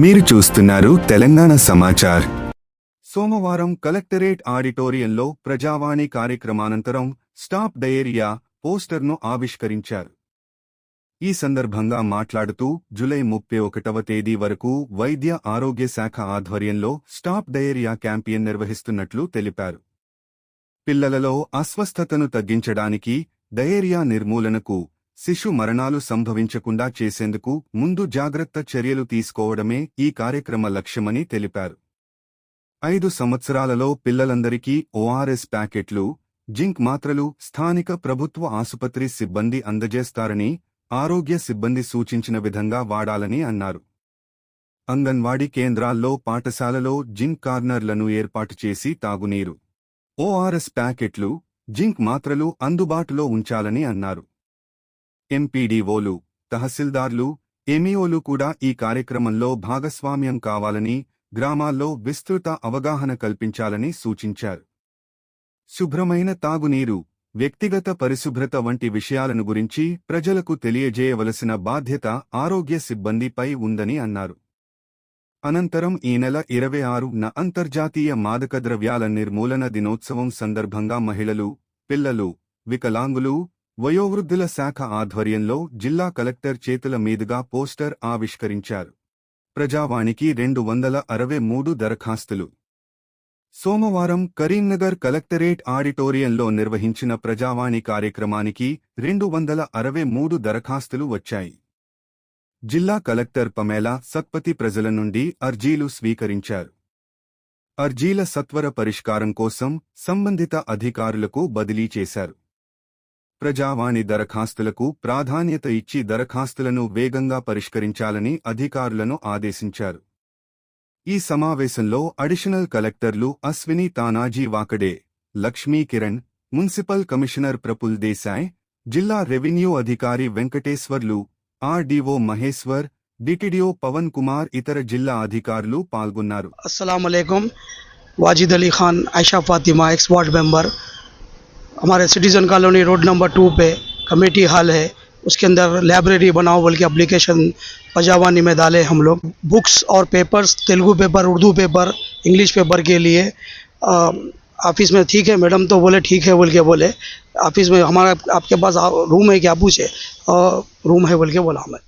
మీరు చూస్తున్నారు తెలంగాణ సమాచార్. సోమవారం కలెక్టరేట్ ఆడిటోరియంలో ప్రజావాణి కార్యక్రమానంతరం స్టాప్ డయేరియా పోస్టర్ను ఆవిష్కరించారు. ఈ సందర్భంగా మాట్లాడుతూ జులై ముప్పై ఒకటవ తేదీ వరకు వైద్య ఆరోగ్య శాఖ ఆధ్వర్యంలో స్టాప్ డయేరియా క్యాంపెయిన్ నిర్వహిస్తున్నట్లు తెలిపారు. పిల్లలలో అస్వస్థతను తగ్గించడానికి డయేరియా నిర్మూలనకు శిశు మరణాలు సంభవించకుండా చేసేందుకు ముందు జాగ్రత్త చర్యలు తీసుకోవడమే ఈ కార్యక్రమ లక్ష్యమని తెలిపారు. ఐదు సంవత్సరాలలో పిల్లలందరికీ ఓఆర్ఎస్ ప్యాకెట్లు జింక్ మాత్రలు స్థానిక ప్రభుత్వ ఆసుపత్రి సిబ్బంది అందజేస్తారని ఆరోగ్య సిబ్బంది సూచించిన విధంగా వాడాలని అన్నారు. అంగన్వాడీ కేంద్రాల్లో పాఠశాలలో జింక్ కార్నర్లను ఏర్పాటు చేసి తాగునీరు. ఓఆర్ఎస్ ప్యాకెట్లు జింక్ మాత్రలు అందుబాటులో ఉంచాలని అన్నారు. ఎంపీడీఓలు తహసీల్దార్లు ఎమిఓలు కూడా ఈ కార్యక్రమంలో భాగస్వామ్యం కావాలని గ్రామాల్లో విస్తృత అవగాహన కల్పించాలని సూచించారు. శుభ్రమైన తాగునీరు వ్యక్తిగత పరిశుభ్రత వంటి విషయాలను గురించి ప్రజలకు తెలియజేయవలసిన బాధ్యత ఆరోగ్య సిబ్బందిపై ఉందని అన్నారు. అనంతరం ఈ నెల ఇరవై ఆరున అంతర్జాతీయ మాదక ద్రవ్యాల నిర్మూలన దినోత్సవం సందర్భంగా మహిళలు పిల్లలు వికలాంగులు వయోవృద్ధుల శాఖ ఆధ్వర్యంలో జిల్లా కలెక్టర్ చేతుల మీదుగా పోస్టర్ ఆవిష్కరించారు. ప్రజావాణికి రెండు వందల అరవై మూడు దరఖాస్తులు. సోమవారం కరీంనగర్ కలెక్టరేట్ ఆడిటోరియంలో నిర్వహించిన ప్రజావాణి కార్యక్రమానికి రెండు వందల అరవై మూడు దరఖాస్తులు వచ్చాయి. జిల్లా కలెక్టర్ పమేలా సత్పతి ప్రజల నుండి అర్జీలు స్వీకరించారు. అర్జీల సత్వర పరిష్కారం కోసం సంబంధిత అధికారులకు బదిలీ చేశారు. ప్రజావాణి దరఖాస్తులకు ప్రాధాన్యత ఇచ్చి దరఖాస్తులను వేగంగా పరిష్కరించాలని అధికారులను ఆదేశించారు. ఈ సమావేశంలో అడిషనల్ కలెక్టర్లు అశ్విని తానాజీ వాకడే లక్ష్మీకిరణ్ మున్సిపల్ కమిషనర్ ప్రపుల్ దేశాయ్ జిల్లా రెవెన్యూ అధికారి వెంకటేశ్వర్లు ఆర్డీఓ మహేశ్వర్ డిటిడిఓ పవన్ కుమార్ ఇతర జిల్లా అధికారులు పాల్గొన్నారు. అస్సలం Wajid Ali Khan Aisha Fatima ex ward member हमारे citizen colony road number two पे कमेटी हॉल है। उसके अंदर लाइब्रेरी बनाओ बोल के अप्लीकेशन पजावानी में डाले हम लोग। बुक्स और papers Telugu paper Urdu paper English paper के लिए ऑफ़िस में ठीक है मैडम तो बोले ठीक है बोल के बोले। ऑफ़िस में हमारा आपके पास रूम है क्या पूछे? रूम है बोल के बोला हमें।